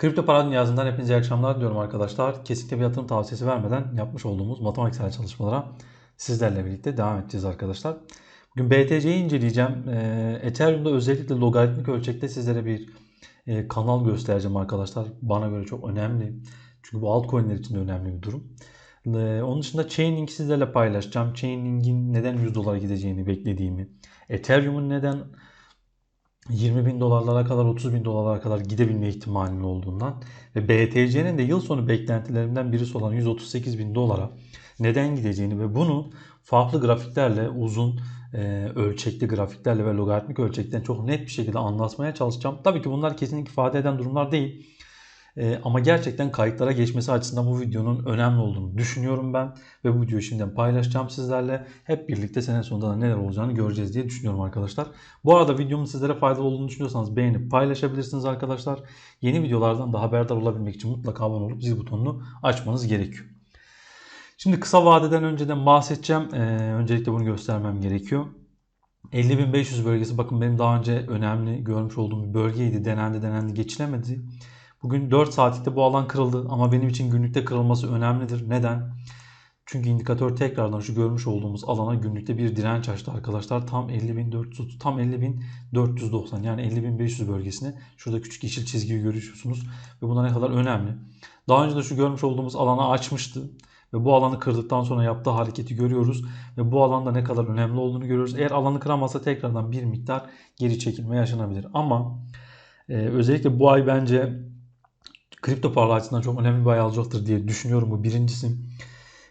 Kripto para dünyasından hepinize iyi akşamlar diliyorum arkadaşlar. Kesinlikle bir yatırım tavsiyesi vermeden yapmış olduğumuz matematiksel çalışmalara sizlerle birlikte devam edeceğiz arkadaşlar. Bugün BTC'yi inceleyeceğim. Ee, Ethereum'da özellikle logaritmik ölçekte sizlere bir e, kanal göstereceğim arkadaşlar. Bana göre çok önemli. Çünkü bu altcoin'ler için de önemli bir durum. Ee, onun dışında Chainlink sizlerle paylaşacağım. Chainlink'in neden 100 dolara gideceğini beklediğimi. Ethereum'un neden 20 bin dolarlara kadar 30 bin dolarlara kadar gidebilme ihtimalinin olduğundan ve BTC'nin de yıl sonu beklentilerinden birisi olan 138 bin dolara neden gideceğini ve bunu farklı grafiklerle uzun e, ölçekli grafiklerle ve logaritmik ölçekten çok net bir şekilde anlatmaya çalışacağım. Tabii ki bunlar kesinlikle ifade eden durumlar değil. E, ama gerçekten kayıtlara geçmesi açısından bu videonun önemli olduğunu düşünüyorum ben. Ve bu videoyu şimdiden paylaşacağım sizlerle. Hep birlikte sene sonunda da neler olacağını göreceğiz diye düşünüyorum arkadaşlar. Bu arada videomun sizlere faydalı olduğunu düşünüyorsanız beğenip paylaşabilirsiniz arkadaşlar. Yeni videolardan da haberdar olabilmek için mutlaka abone olup zil butonunu açmanız gerekiyor. Şimdi kısa vadeden önceden bahsedeceğim. Ee, öncelikle bunu göstermem gerekiyor. 50.500 bölgesi bakın benim daha önce önemli görmüş olduğum bir bölgeydi. Denendi denendi geçilemedi. Bugün 4 saatlikte bu alan kırıldı ama benim için günlükte kırılması önemlidir. Neden? Çünkü indikatör tekrardan şu görmüş olduğumuz alana günlükte bir direnç açtı arkadaşlar. Tam 50.430 tam 50.490 yani 50.500 bölgesine. Şurada küçük yeşil çizgiyi görüyorsunuz ve buna ne kadar önemli. Daha önce de şu görmüş olduğumuz alanı açmıştı. Ve bu alanı kırdıktan sonra yaptığı hareketi görüyoruz. Ve bu alanda ne kadar önemli olduğunu görüyoruz. Eğer alanı kıramazsa tekrardan bir miktar geri çekilme yaşanabilir. Ama e, özellikle bu ay bence kripto paralar açısından çok önemli bir ay alacaktır diye düşünüyorum. Bu birincisi.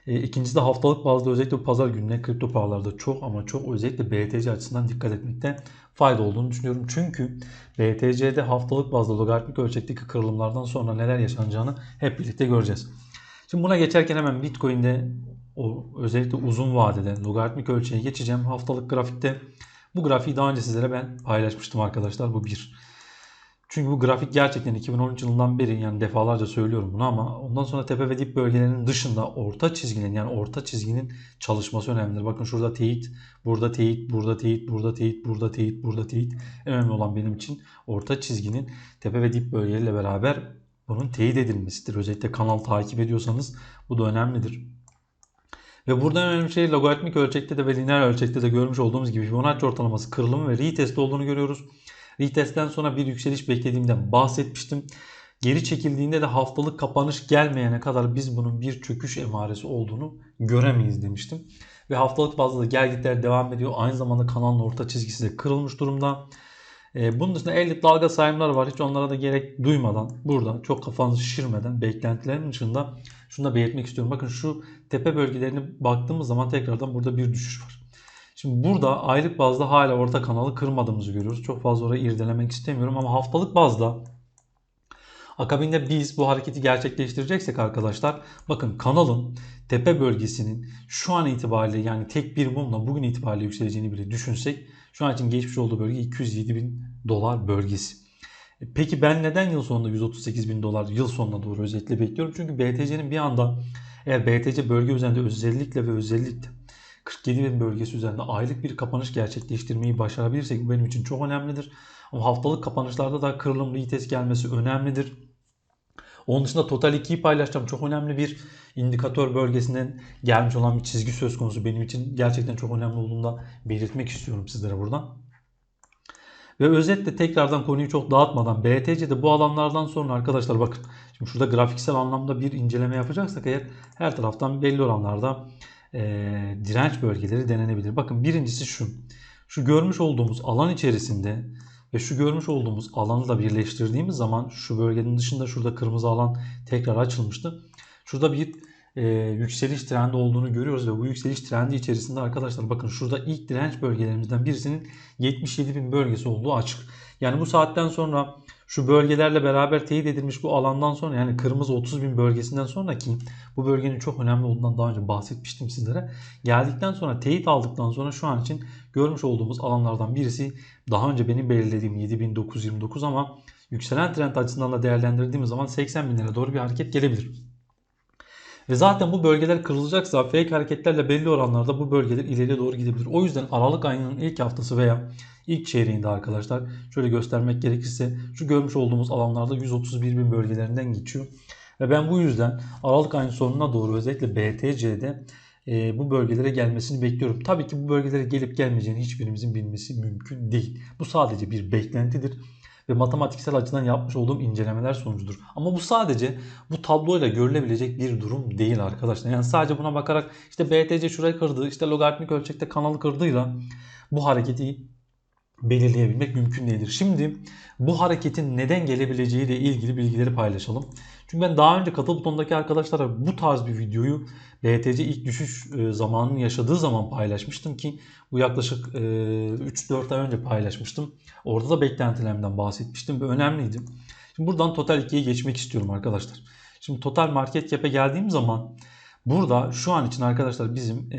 E, ikincisi de haftalık bazda özellikle pazar gününe kripto paralarda çok ama çok özellikle BTC açısından dikkat etmekte fayda olduğunu düşünüyorum. Çünkü BTC'de haftalık bazda logaritmik ölçekteki kırılımlardan sonra neler yaşanacağını hep birlikte göreceğiz. Şimdi buna geçerken hemen Bitcoin'de o özellikle uzun vadede logaritmik ölçeğe geçeceğim. Haftalık grafikte bu grafiği daha önce sizlere ben paylaşmıştım arkadaşlar. Bu bir. Çünkü bu grafik gerçekten 2013 yılından beri yani defalarca söylüyorum bunu ama ondan sonra tepe ve dip bölgelerinin dışında orta çizginin yani orta çizginin çalışması önemlidir. Bakın şurada teyit, burada teyit, burada teyit, burada teyit, burada teyit, burada teyit. En önemli olan benim için orta çizginin tepe ve dip bölgeleriyle beraber bunun teyit edilmesidir. Özellikle kanal takip ediyorsanız bu da önemlidir. Ve burada önemli şey logaritmik ölçekte de ve lineer ölçekte de görmüş olduğumuz gibi Fibonacci ortalaması kırılımı ve retest olduğunu görüyoruz. Retestten sonra bir yükseliş beklediğimden bahsetmiştim. Geri çekildiğinde de haftalık kapanış gelmeyene kadar biz bunun bir çöküş emaresi olduğunu göremeyiz demiştim. Ve haftalık bazda da gelgitler devam ediyor. Aynı zamanda kanalın orta çizgisi de kırılmış durumda. Ee, bunun dışında 50 dalga sayımlar var. Hiç onlara da gerek duymadan burada çok kafanızı şişirmeden beklentilerin dışında şunu da belirtmek istiyorum. Bakın şu tepe bölgelerine baktığımız zaman tekrardan burada bir düşüş var. Şimdi burada aylık bazda hala orta kanalı kırmadığımızı görüyoruz. Çok fazla orayı irdelemek istemiyorum ama haftalık bazda akabinde biz bu hareketi gerçekleştireceksek arkadaşlar bakın kanalın tepe bölgesinin şu an itibariyle yani tek bir mumla bugün itibariyle yükseleceğini bile düşünsek şu an için geçmiş olduğu bölge 207 bin dolar bölgesi. E, peki ben neden yıl sonunda 138 bin dolar yıl sonuna doğru özellikle bekliyorum? Çünkü BTC'nin bir anda eğer BTC bölge üzerinde özellikle ve özellikle 47 bin bölgesi üzerinde aylık bir kapanış gerçekleştirmeyi başarabilirsek bu benim için çok önemlidir. Ama haftalık kapanışlarda da kırılım retest gelmesi önemlidir. Onun dışında Total 2'yi paylaşacağım. Çok önemli bir indikatör bölgesinden gelmiş olan bir çizgi söz konusu. Benim için gerçekten çok önemli olduğunu da belirtmek istiyorum sizlere buradan. Ve özetle tekrardan konuyu çok dağıtmadan BTC'de bu alanlardan sonra arkadaşlar bakın. Şimdi şurada grafiksel anlamda bir inceleme yapacaksak eğer her taraftan belli oranlarda e, direnç bölgeleri denenebilir. Bakın birincisi şu. Şu görmüş olduğumuz alan içerisinde ve şu görmüş olduğumuz alanı da birleştirdiğimiz zaman şu bölgenin dışında şurada kırmızı alan tekrar açılmıştı. Şurada bir e, yükseliş trendi olduğunu görüyoruz ve bu yükseliş trendi içerisinde arkadaşlar bakın şurada ilk direnç bölgelerimizden birisinin 77 bin bölgesi olduğu açık. Yani bu saatten sonra şu bölgelerle beraber teyit edilmiş bu alandan sonra yani kırmızı 30 bin bölgesinden sonraki bu bölgenin çok önemli olduğundan daha önce bahsetmiştim sizlere. Geldikten sonra teyit aldıktan sonra şu an için görmüş olduğumuz alanlardan birisi daha önce benim belirlediğim 7929 ama yükselen trend açısından da değerlendirdiğimiz zaman 80 binlere doğru bir hareket gelebilir. Ve zaten bu bölgeler kırılacaksa fake hareketlerle belli oranlarda bu bölgeler ileriye doğru gidebilir. O yüzden Aralık ayının ilk haftası veya ilk çeyreğinde arkadaşlar şöyle göstermek gerekirse şu görmüş olduğumuz alanlarda 131 bin bölgelerinden geçiyor. Ve ben bu yüzden Aralık ayının sonuna doğru özellikle BTC'de e, bu bölgelere gelmesini bekliyorum. Tabii ki bu bölgelere gelip gelmeyeceğini hiçbirimizin bilmesi mümkün değil. Bu sadece bir beklentidir ve matematiksel açıdan yapmış olduğum incelemeler sonucudur. Ama bu sadece bu tabloyla görülebilecek bir durum değil arkadaşlar. Yani sadece buna bakarak işte BTC şurayı kırdı, işte logaritmik ölçekte kanalı kırdıyla bu hareketi belirleyebilmek mümkün değildir. Şimdi bu hareketin neden gelebileceği ile ilgili bilgileri paylaşalım. Çünkü ben daha önce katıl butonundaki arkadaşlara bu tarz bir videoyu BTC ilk düşüş e, zamanını yaşadığı zaman paylaşmıştım ki bu yaklaşık 3-4 e, ay önce paylaşmıştım. Orada da beklentilerimden bahsetmiştim ve önemliydi. Şimdi buradan Total 2'ye geçmek istiyorum arkadaşlar. Şimdi Total Market Cap'e geldiğim zaman burada şu an için arkadaşlar bizim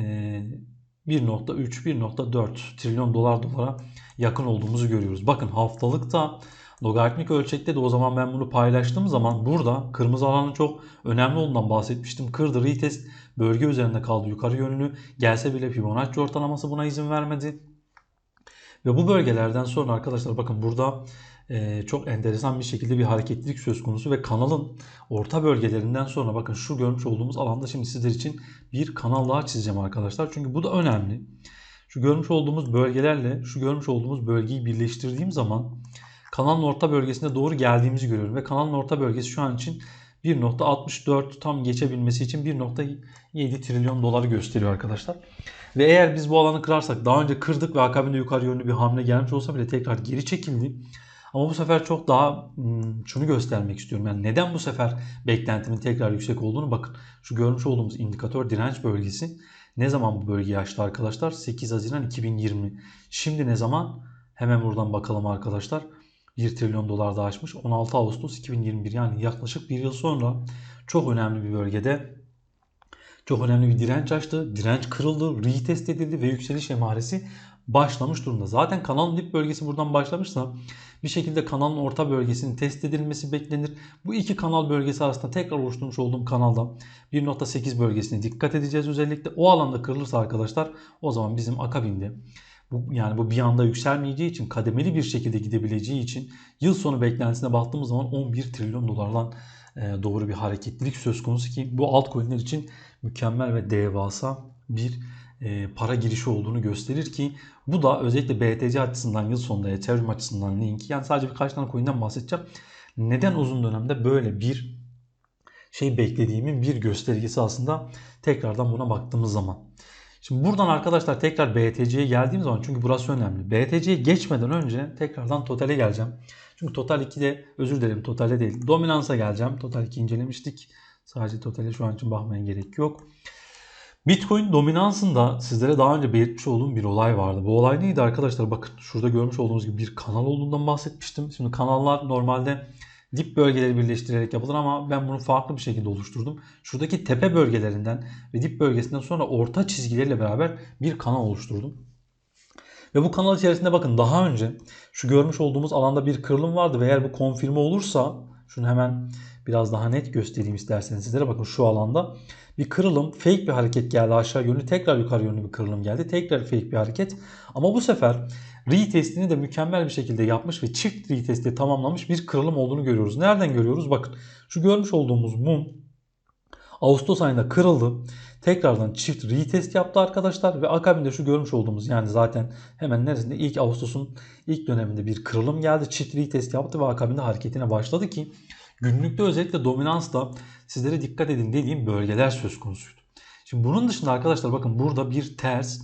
1.3-1.4 e, trilyon dolar dolara yakın olduğumuzu görüyoruz. Bakın haftalıkta logaritmik ölçekte de o zaman ben bunu paylaştığım zaman burada kırmızı alanın çok önemli olduğundan bahsetmiştim. Kırdı retest bölge üzerinde kaldı yukarı yönlü. Gelse bile Fibonacci ortalaması buna izin vermedi. Ve bu bölgelerden sonra arkadaşlar bakın burada e, çok enteresan bir şekilde bir hareketlilik söz konusu ve kanalın orta bölgelerinden sonra bakın şu görmüş olduğumuz alanda şimdi sizler için bir kanal daha çizeceğim arkadaşlar. Çünkü bu da önemli. Şu görmüş olduğumuz bölgelerle şu görmüş olduğumuz bölgeyi birleştirdiğim zaman kanalın orta bölgesine doğru geldiğimizi görüyorum. Ve kanalın orta bölgesi şu an için 1.64 tam geçebilmesi için 1.7 trilyon doları gösteriyor arkadaşlar. Ve eğer biz bu alanı kırarsak daha önce kırdık ve akabinde yukarı yönlü bir hamle gelmiş olsa bile tekrar geri çekildi. Ama bu sefer çok daha hmm, şunu göstermek istiyorum. Yani neden bu sefer beklentimin tekrar yüksek olduğunu bakın. Şu görmüş olduğumuz indikatör direnç bölgesi. Ne zaman bu bölgeyi açtı arkadaşlar? 8 Haziran 2020. Şimdi ne zaman? Hemen buradan bakalım arkadaşlar. 1 trilyon dolar da aşmış. 16 Ağustos 2021 yani yaklaşık bir yıl sonra çok önemli bir bölgede çok önemli bir direnç açtı. Direnç kırıldı, retest edildi ve yükseliş emaresi başlamış durumda. Zaten kanalın dip bölgesi buradan başlamışsa bir şekilde kanalın orta bölgesinin test edilmesi beklenir. Bu iki kanal bölgesi arasında tekrar oluşturmuş olduğum kanalda 1.8 bölgesine dikkat edeceğiz özellikle. O alanda kırılırsa arkadaşlar o zaman bizim akabinde bu, yani bu bir anda yükselmeyeceği için kademeli bir şekilde gidebileceği için yıl sonu beklentisine baktığımız zaman 11 trilyon dolardan e, doğru bir hareketlilik söz konusu ki bu altcoin'ler için mükemmel ve devasa bir para girişi olduğunu gösterir ki bu da özellikle BTC açısından yıl sonunda Ethereum açısından Link yani sadece birkaç tane coin'den bahsedeceğim. Neden uzun dönemde böyle bir şey beklediğimin bir göstergesi aslında tekrardan buna baktığımız zaman. Şimdi buradan arkadaşlar tekrar BTC'ye geldiğim zaman çünkü burası önemli. BTC'ye geçmeden önce tekrardan Total'e geleceğim. Çünkü Total 2'de özür dilerim Total'e değil. Dominansa geleceğim. Total 2 incelemiştik. Sadece Total'e şu an için bakmaya gerek yok. Bitcoin dominansında sizlere daha önce belirtmiş olduğum bir olay vardı. Bu olay neydi arkadaşlar? Bakın şurada görmüş olduğunuz gibi bir kanal olduğundan bahsetmiştim. Şimdi kanallar normalde dip bölgeleri birleştirerek yapılır ama ben bunu farklı bir şekilde oluşturdum. Şuradaki tepe bölgelerinden ve dip bölgesinden sonra orta çizgileriyle beraber bir kanal oluşturdum. Ve bu kanal içerisinde bakın daha önce şu görmüş olduğumuz alanda bir kırılım vardı ve eğer bu konfirme olursa şunu hemen biraz daha net göstereyim isterseniz sizlere bakın şu alanda bir kırılım fake bir hareket geldi aşağı yönlü tekrar yukarı yönlü bir kırılım geldi tekrar fake bir hareket ama bu sefer retestini de mükemmel bir şekilde yapmış ve çift retesti tamamlamış bir kırılım olduğunu görüyoruz. Nereden görüyoruz? Bakın şu görmüş olduğumuz mum Ağustos ayında kırıldı. Tekrardan çift retest yaptı arkadaşlar ve akabinde şu görmüş olduğumuz yani zaten hemen neresinde ilk Ağustos'un ilk döneminde bir kırılım geldi. Çift retest yaptı ve akabinde hareketine başladı ki günlükte özellikle dominansta sizlere dikkat edin dediğim bölgeler söz konusuydu. Şimdi bunun dışında arkadaşlar bakın burada bir ters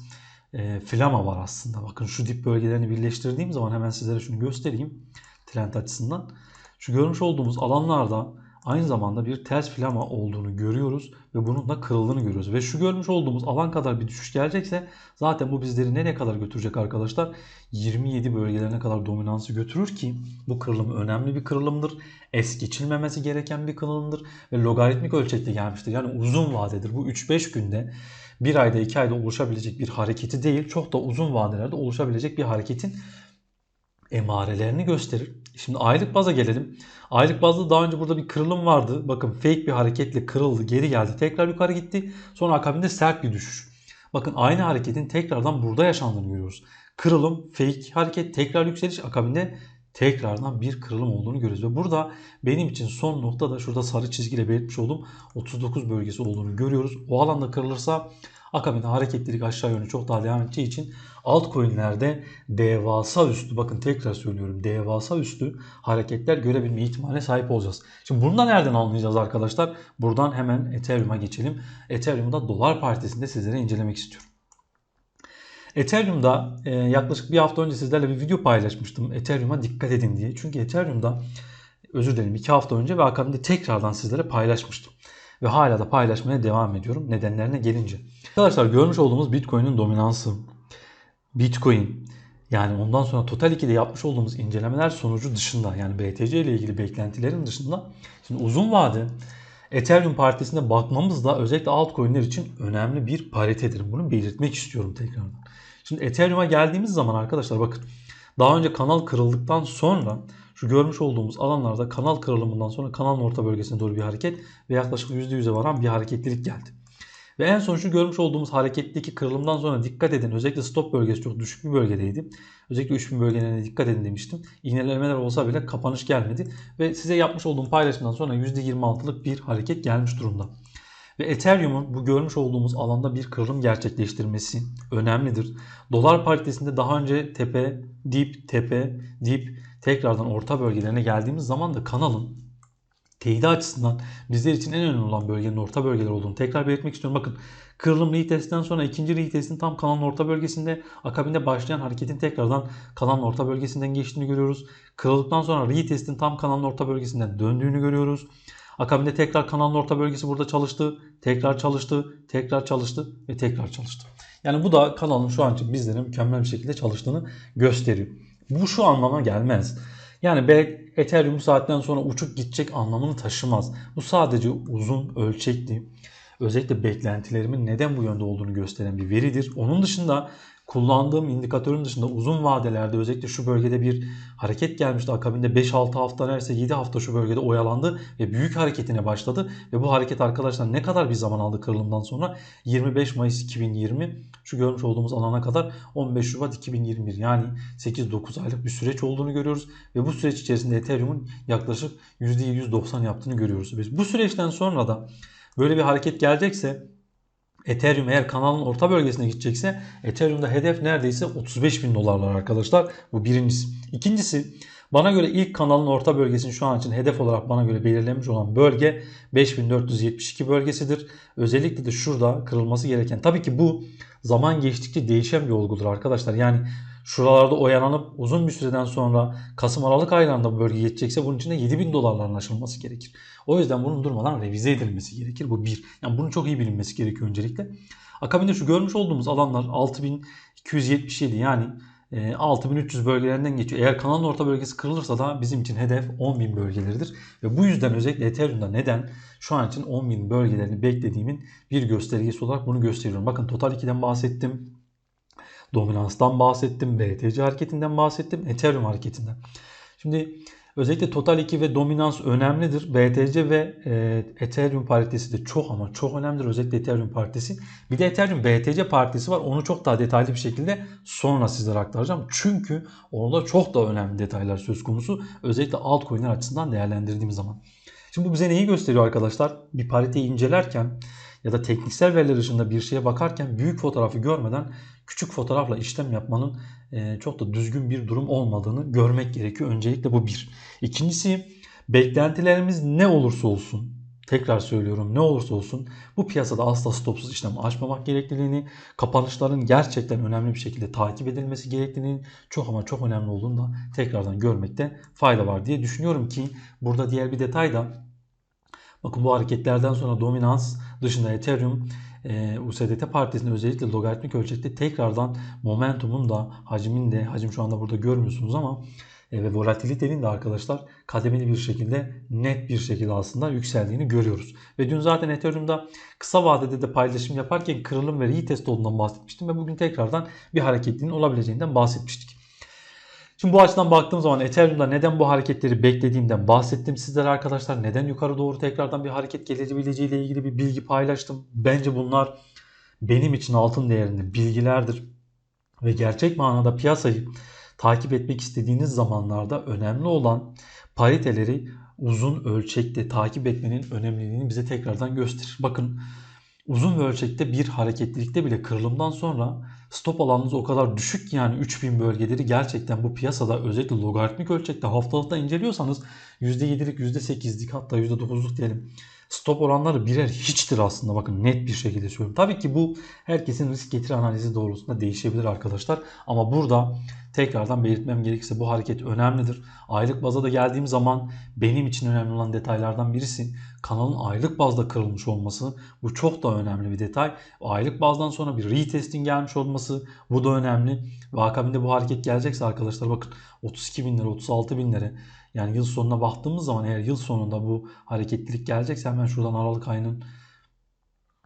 e, flama var aslında. Bakın şu dip bölgelerini birleştirdiğim zaman hemen sizlere şunu göstereyim trend açısından. Şu görmüş olduğumuz alanlarda aynı zamanda bir ters flama olduğunu görüyoruz ve bunun da kırıldığını görüyoruz. Ve şu görmüş olduğumuz alan kadar bir düşüş gelecekse zaten bu bizleri nereye kadar götürecek arkadaşlar? 27 bölgelerine kadar dominansı götürür ki bu kırılım önemli bir kırılımdır. Es geçilmemesi gereken bir kırılımdır ve logaritmik ölçekte gelmiştir. Yani uzun vadedir. Bu 3-5 günde bir ayda iki ayda oluşabilecek bir hareketi değil çok da uzun vadelerde oluşabilecek bir hareketin emarelerini gösterir. Şimdi aylık baza gelelim. Aylık bazda daha önce burada bir kırılım vardı. Bakın fake bir hareketle kırıldı, geri geldi, tekrar yukarı gitti. Sonra akabinde sert bir düşüş. Bakın aynı hareketin tekrardan burada yaşandığını görüyoruz. Kırılım, fake hareket, tekrar yükseliş akabinde tekrardan bir kırılım olduğunu görüyoruz. Ve burada benim için son nokta da şurada sarı çizgiyle belirtmiş olduğum 39 bölgesi olduğunu görüyoruz. O alanda kırılırsa akabinde hareketlilik aşağı yönlü çok daha devam edeceği için altcoin'lerde devasa üstü bakın tekrar söylüyorum devasa üstü hareketler görebilme ihtimaline sahip olacağız. Şimdi bunu da nereden anlayacağız arkadaşlar? Buradan hemen Ethereum'a geçelim. Ethereum'da dolar partisinde sizlere incelemek istiyorum. Ethereum'da e, yaklaşık bir hafta önce sizlerle bir video paylaşmıştım. Ethereum'a dikkat edin diye. Çünkü Ethereum'da özür dilerim iki hafta önce ve akabinde tekrardan sizlere paylaşmıştım. Ve hala da paylaşmaya devam ediyorum nedenlerine gelince. Arkadaşlar görmüş olduğumuz Bitcoin'in dominansı, Bitcoin yani ondan sonra Total 2'de yapmış olduğumuz incelemeler sonucu dışında yani BTC ile ilgili beklentilerin dışında şimdi uzun vade Ethereum partisine bakmamız da özellikle altcoin'ler için önemli bir paritedir. Bunu belirtmek istiyorum tekrardan. Şimdi Ethereum'a geldiğimiz zaman arkadaşlar bakın daha önce kanal kırıldıktan sonra şu görmüş olduğumuz alanlarda kanal kırılımından sonra kanalın orta bölgesine doğru bir hareket ve yaklaşık %100'e varan bir hareketlilik geldi. Ve en son şu görmüş olduğumuz hareketteki kırılımdan sonra dikkat edin. Özellikle stop bölgesi çok düşük bir bölgedeydi. Özellikle 3000 bölgelerine dikkat edin demiştim. İğnelemeler olsa bile kapanış gelmedi. Ve size yapmış olduğum paylaşımdan sonra %26'lık bir hareket gelmiş durumda. Ve Ethereum'un bu görmüş olduğumuz alanda bir kırılım gerçekleştirmesi önemlidir. Dolar paritesinde daha önce tepe, dip, tepe, dip tekrardan orta bölgelerine geldiğimiz zaman da kanalın teyidi açısından bizler için en önemli olan bölgenin orta bölgeler olduğunu tekrar belirtmek istiyorum. Bakın kırılım retestten sonra ikinci retestin tam kanalın orta bölgesinde akabinde başlayan hareketin tekrardan kanalın orta bölgesinden geçtiğini görüyoruz. Kırıldıktan sonra retestin tam kanalın orta bölgesinden döndüğünü görüyoruz. Akabinde tekrar kanalın orta bölgesi burada çalıştı. Tekrar çalıştı. Tekrar çalıştı ve tekrar çalıştı. Yani bu da kanalın şu an için bizlere mükemmel bir şekilde çalıştığını gösteriyor. Bu şu anlama gelmez. Yani belki Ethereum saatten sonra uçup gidecek anlamını taşımaz. Bu sadece uzun ölçekli özellikle beklentilerimin neden bu yönde olduğunu gösteren bir veridir. Onun dışında kullandığım indikatörün dışında uzun vadelerde özellikle şu bölgede bir hareket gelmişti. Akabinde 5-6 hafta neredeyse 7 hafta şu bölgede oyalandı ve büyük hareketine başladı. Ve bu hareket arkadaşlar ne kadar bir zaman aldı kırılımdan sonra? 25 Mayıs 2020 şu görmüş olduğumuz alana kadar 15 Şubat 2021 yani 8-9 aylık bir süreç olduğunu görüyoruz. Ve bu süreç içerisinde Ethereum'un yaklaşık %190 yaptığını görüyoruz. Biz bu süreçten sonra da böyle bir hareket gelecekse Ethereum eğer kanalın orta bölgesine gidecekse Ethereum'da hedef neredeyse 35 bin dolarlar arkadaşlar. Bu birincisi. İkincisi bana göre ilk kanalın orta bölgesinin şu an için hedef olarak bana göre belirlenmiş olan bölge 5472 bölgesidir. Özellikle de şurada kırılması gereken. Tabii ki bu zaman geçtikçe değişen bir olgudur arkadaşlar. Yani şuralarda oyalanıp uzun bir süreden sonra Kasım Aralık aylarında bu bölge geçecekse bunun için de 7000 dolarların aşılması gerekir. O yüzden bunun durmadan revize edilmesi gerekir. Bu bir. Yani bunun çok iyi bilinmesi gerekiyor öncelikle. Akabinde şu görmüş olduğumuz alanlar 6277 yani 6300 e, bölgelerinden geçiyor. Eğer kanalın orta bölgesi kırılırsa da bizim için hedef 10.000 bölgeleridir. Ve bu yüzden özellikle Ethereum'da neden şu an için 10.000 bölgelerini beklediğimin bir göstergesi olarak bunu gösteriyorum. Bakın Total 2'den bahsettim. Dominanstan bahsettim. BTC hareketinden bahsettim. Ethereum hareketinden. Şimdi özellikle Total 2 ve dominans önemlidir. BTC ve e, Ethereum paritesi de çok ama çok önemlidir. Özellikle Ethereum paritesi. Bir de Ethereum BTC partisi var. Onu çok daha detaylı bir şekilde sonra sizlere aktaracağım. Çünkü orada çok daha önemli detaylar söz konusu. Özellikle altcoin'ler açısından değerlendirdiğim zaman. Şimdi bu bize neyi gösteriyor arkadaşlar? Bir pariteyi incelerken ya da tekniksel veriler dışında bir şeye bakarken büyük fotoğrafı görmeden küçük fotoğrafla işlem yapmanın e, çok da düzgün bir durum olmadığını görmek gerekiyor. Öncelikle bu bir. İkincisi beklentilerimiz ne olursa olsun tekrar söylüyorum ne olursa olsun bu piyasada asla stopsuz işlem açmamak gerekliliğini, kapanışların gerçekten önemli bir şekilde takip edilmesi gerektiğini çok ama çok önemli olduğunu da tekrardan görmekte fayda var diye düşünüyorum ki burada diğer bir detay da Bakın bu hareketlerden sonra dominans dışında Ethereum e, USDT partisinde özellikle logaritmik ölçekte tekrardan momentumun da hacmin de hacim şu anda burada görmüyorsunuz ama e, ve volatilitenin de arkadaşlar kademeli bir şekilde net bir şekilde aslında yükseldiğini görüyoruz. Ve dün zaten Ethereum'da kısa vadede de paylaşım yaparken kırılım ve retest olduğundan bahsetmiştim ve bugün tekrardan bir hareketliliğin olabileceğinden bahsetmiştik. Şimdi bu açıdan baktığım zaman Ethereum'da neden bu hareketleri beklediğimden bahsettim sizlere arkadaşlar. Neden yukarı doğru tekrardan bir hareket gelebileceğiyle ilgili bir bilgi paylaştım. Bence bunlar benim için altın değerinde bilgilerdir. Ve gerçek manada piyasayı takip etmek istediğiniz zamanlarda önemli olan pariteleri uzun ölçekte takip etmenin önemliliğini bize tekrardan gösterir. Bakın uzun ölçekte bir hareketlilikte bile kırılımdan sonra stop alanınız o kadar düşük ki yani 3000 bölgeleri gerçekten bu piyasada özellikle logaritmik ölçekte haftalıkta inceliyorsanız %7'lik %8'lik hatta %9'luk diyelim stop oranları birer hiçtir aslında bakın net bir şekilde söylüyorum. Tabii ki bu herkesin risk getiri analizi doğrultusunda değişebilir arkadaşlar ama burada tekrardan belirtmem gerekirse bu hareket önemlidir. Aylık baza da geldiğim zaman benim için önemli olan detaylardan birisi kanalın aylık bazda kırılmış olması. Bu çok da önemli bir detay. Aylık bazdan sonra bir retesting gelmiş olması bu da önemli. Ve akabinde bu hareket gelecekse arkadaşlar bakın 32 bin lira 36 bin lira yani yıl sonuna baktığımız zaman eğer yıl sonunda bu hareketlilik gelecekse hemen şuradan Aralık ayının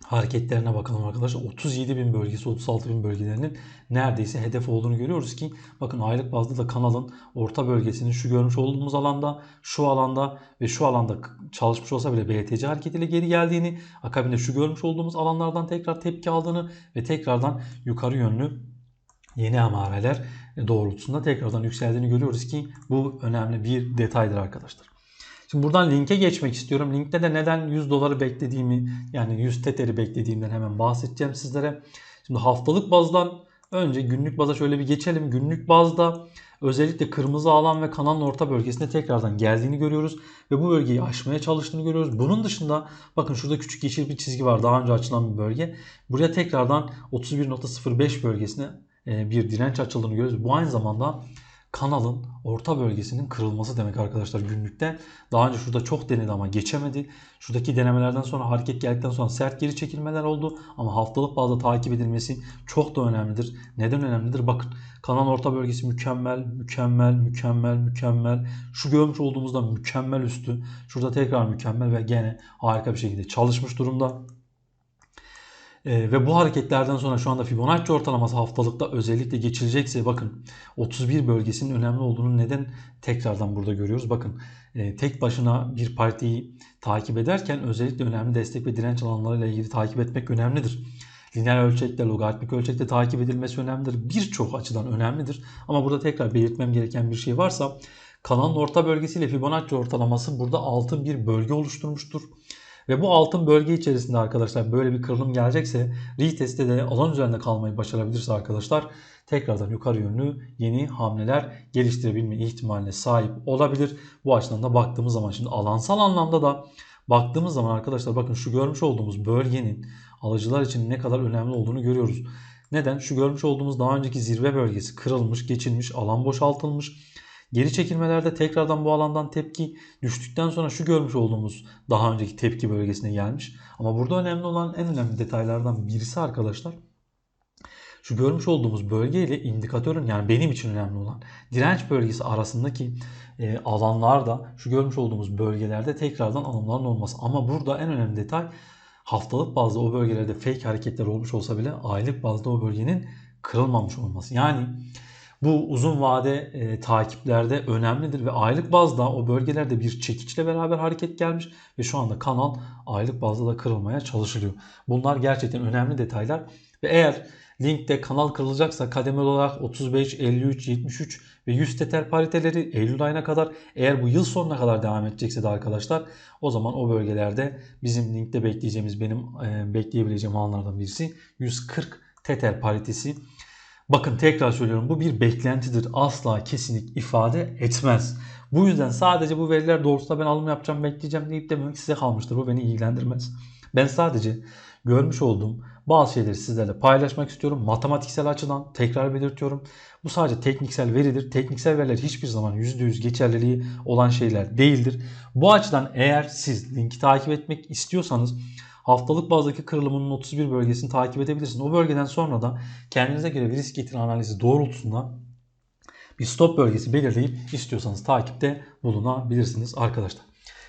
hareketlerine bakalım arkadaşlar. 37 bin bölgesi 36 bin bölgelerinin neredeyse hedef olduğunu görüyoruz ki bakın aylık bazda da kanalın orta bölgesinin şu görmüş olduğumuz alanda şu alanda ve şu alanda çalışmış olsa bile BTC hareketiyle geri geldiğini akabinde şu görmüş olduğumuz alanlardan tekrar tepki aldığını ve tekrardan yukarı yönlü yeni emareler doğrultusunda tekrardan yükseldiğini görüyoruz ki bu önemli bir detaydır arkadaşlar. Şimdi buradan linke geçmek istiyorum. Linkte de neden 100 doları beklediğimi yani 100 teteri beklediğimden hemen bahsedeceğim sizlere. Şimdi haftalık bazdan önce günlük baza şöyle bir geçelim. Günlük bazda özellikle kırmızı alan ve kanalın orta bölgesinde tekrardan geldiğini görüyoruz. Ve bu bölgeyi aşmaya çalıştığını görüyoruz. Bunun dışında bakın şurada küçük yeşil bir çizgi var. Daha önce açılan bir bölge. Buraya tekrardan 31.05 bölgesine e, bir direnç açıldığını görüyoruz. Bu aynı zamanda kanalın orta bölgesinin kırılması demek arkadaşlar günlükte. Daha önce şurada çok denedi ama geçemedi. Şuradaki denemelerden sonra hareket geldikten sonra sert geri çekilmeler oldu. Ama haftalık bazda takip edilmesi çok da önemlidir. Neden önemlidir? Bakın kanal orta bölgesi mükemmel, mükemmel, mükemmel, mükemmel. Şu görmüş olduğumuzda mükemmel üstü. Şurada tekrar mükemmel ve gene harika bir şekilde çalışmış durumda. E, ve bu hareketlerden sonra şu anda Fibonacci ortalaması haftalıkta özellikle geçilecekse bakın 31 bölgesinin önemli olduğunu neden tekrardan burada görüyoruz. Bakın e, tek başına bir partiyi takip ederken özellikle önemli destek ve direnç alanlarıyla ilgili takip etmek önemlidir. Lineer ölçekte, logaritmik ölçekte takip edilmesi önemlidir. Birçok açıdan önemlidir. Ama burada tekrar belirtmem gereken bir şey varsa kanalın orta bölgesiyle Fibonacci ortalaması burada altın bir bölge oluşturmuştur. Ve bu altın bölge içerisinde arkadaşlar böyle bir kırılım gelecekse retest'te de alan üzerinde kalmayı başarabilirse arkadaşlar tekrardan yukarı yönlü yeni hamleler geliştirebilme ihtimaline sahip olabilir. Bu açıdan da baktığımız zaman şimdi alansal anlamda da baktığımız zaman arkadaşlar bakın şu görmüş olduğumuz bölgenin alıcılar için ne kadar önemli olduğunu görüyoruz. Neden? Şu görmüş olduğumuz daha önceki zirve bölgesi kırılmış, geçilmiş, alan boşaltılmış Geri çekilmelerde tekrardan bu alandan tepki düştükten sonra şu görmüş olduğumuz daha önceki tepki bölgesine gelmiş. Ama burada önemli olan en önemli detaylardan birisi arkadaşlar şu görmüş olduğumuz bölge ile indikatörün yani benim için önemli olan direnç bölgesi arasındaki e, alanlarda şu görmüş olduğumuz bölgelerde tekrardan alımların olması. Ama burada en önemli detay haftalık bazda o bölgelerde fake hareketler olmuş olsa bile aylık bazda o bölgenin kırılmamış olması. Yani bu uzun vade e, takiplerde önemlidir ve aylık bazda o bölgelerde bir çekiçle beraber hareket gelmiş ve şu anda kanal aylık bazda da kırılmaya çalışılıyor. Bunlar gerçekten önemli detaylar ve eğer linkte kanal kırılacaksa kademeli olarak 35, 53, 73 ve 100 teter pariteleri Eylül ayına kadar eğer bu yıl sonuna kadar devam edecekse de arkadaşlar o zaman o bölgelerde bizim linkte bekleyeceğimiz benim e, bekleyebileceğim alanlardan birisi 140 teter paritesi. Bakın tekrar söylüyorum bu bir beklentidir. Asla kesinlik ifade etmez. Bu yüzden sadece bu veriler doğrultusunda ben alım yapacağım bekleyeceğim deyip dememek size kalmıştır. Bu beni ilgilendirmez. Ben sadece görmüş olduğum bazı şeyleri sizlerle paylaşmak istiyorum. Matematiksel açıdan tekrar belirtiyorum. Bu sadece tekniksel veridir. Tekniksel veriler hiçbir zaman %100 geçerliliği olan şeyler değildir. Bu açıdan eğer siz linki takip etmek istiyorsanız haftalık bazdaki kırılımının 31 bölgesini takip edebilirsiniz. O bölgeden sonra da kendinize göre bir risk getiri analizi doğrultusunda bir stop bölgesi belirleyip istiyorsanız takipte bulunabilirsiniz arkadaşlar.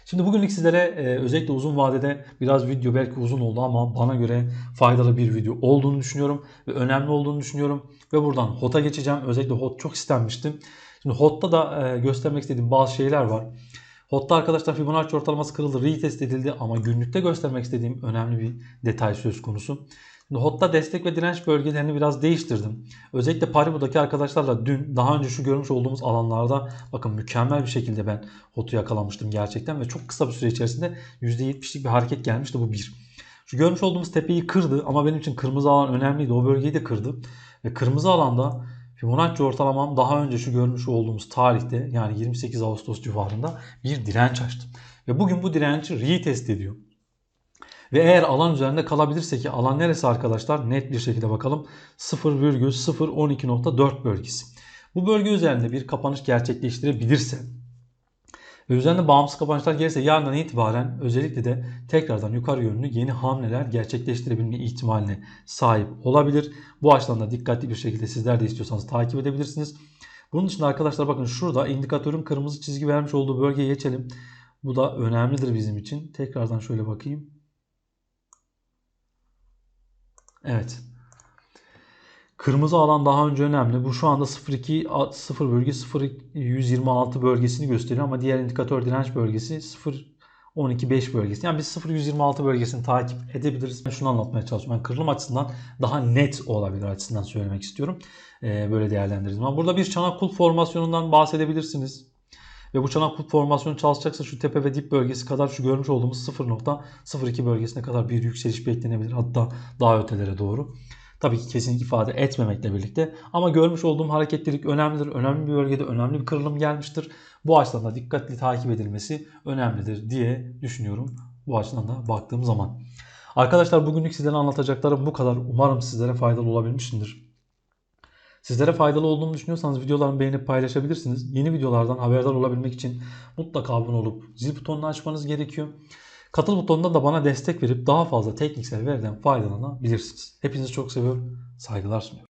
Şimdi bugünlük sizlere e, özellikle uzun vadede biraz video belki uzun oldu ama bana göre faydalı bir video olduğunu düşünüyorum ve önemli olduğunu düşünüyorum. Ve buradan HOT'a geçeceğim. Özellikle HOT çok istenmişti. Şimdi HOT'ta da e, göstermek istediğim bazı şeyler var. HOT'ta arkadaşlar Fibonacci ortalaması kırıldı, retest edildi ama günlükte göstermek istediğim önemli bir detay söz konusu. Şimdi HOT'ta destek ve direnç bölgelerini biraz değiştirdim. Özellikle Paribu'daki arkadaşlarla dün daha önce şu görmüş olduğumuz alanlarda bakın mükemmel bir şekilde ben HOT'u yakalamıştım gerçekten ve çok kısa bir süre içerisinde %70'lik bir hareket gelmişti bu bir. Şu görmüş olduğumuz tepeyi kırdı ama benim için kırmızı alan önemliydi. O bölgeyi de kırdı. Ve kırmızı alanda Fibonacci ortalamam daha önce şu görmüş olduğumuz tarihte yani 28 Ağustos civarında bir direnç açtı. Ve bugün bu direnci retest ediyor. Ve eğer alan üzerinde kalabilirse ki alan neresi arkadaşlar? Net bir şekilde bakalım. 0,012.4 bölgesi. Bu bölge üzerinde bir kapanış gerçekleştirebilirse ve üzerinde bağımsız kapanışlar gelirse yarından itibaren özellikle de tekrardan yukarı yönlü yeni hamleler gerçekleştirebilme ihtimaline sahip olabilir. Bu açıdan da dikkatli bir şekilde sizler de istiyorsanız takip edebilirsiniz. Bunun dışında arkadaşlar bakın şurada indikatörün kırmızı çizgi vermiş olduğu bölgeye geçelim. Bu da önemlidir bizim için. Tekrardan şöyle bakayım. Evet. Kırmızı alan daha önce önemli. Bu şu anda 02 0 bölge 0126 bölgesini gösteriyor ama diğer indikatör direnç bölgesi 0 12 5 bölgesi. Yani biz 0126 bölgesini takip edebiliriz. Ben şunu anlatmaya çalışıyorum. Yani kırılım açısından daha net olabilir açısından söylemek istiyorum. Ee, böyle değerlendirdim. Ama burada bir çanak kulp formasyonundan bahsedebilirsiniz. Ve bu çanak kulp formasyonu çalışacaksa şu tepe ve dip bölgesi kadar şu görmüş olduğumuz 0.02 bölgesine kadar bir yükseliş beklenebilir. Hatta daha ötelere doğru. Tabii ki kesin ifade etmemekle birlikte. Ama görmüş olduğum hareketlilik önemlidir. Önemli bir bölgede önemli bir kırılım gelmiştir. Bu açıdan da dikkatli takip edilmesi önemlidir diye düşünüyorum. Bu açıdan da baktığım zaman. Arkadaşlar bugünlük sizlere anlatacaklarım bu kadar. Umarım sizlere faydalı olabilmişimdir. Sizlere faydalı olduğunu düşünüyorsanız videolarımı beğenip paylaşabilirsiniz. Yeni videolardan haberdar olabilmek için mutlaka abone olup zil butonunu açmanız gerekiyor. Katıl butonundan da bana destek verip daha fazla tekniksel veriden faydalanabilirsiniz. Hepinizi çok seviyorum. Saygılar sunuyorum.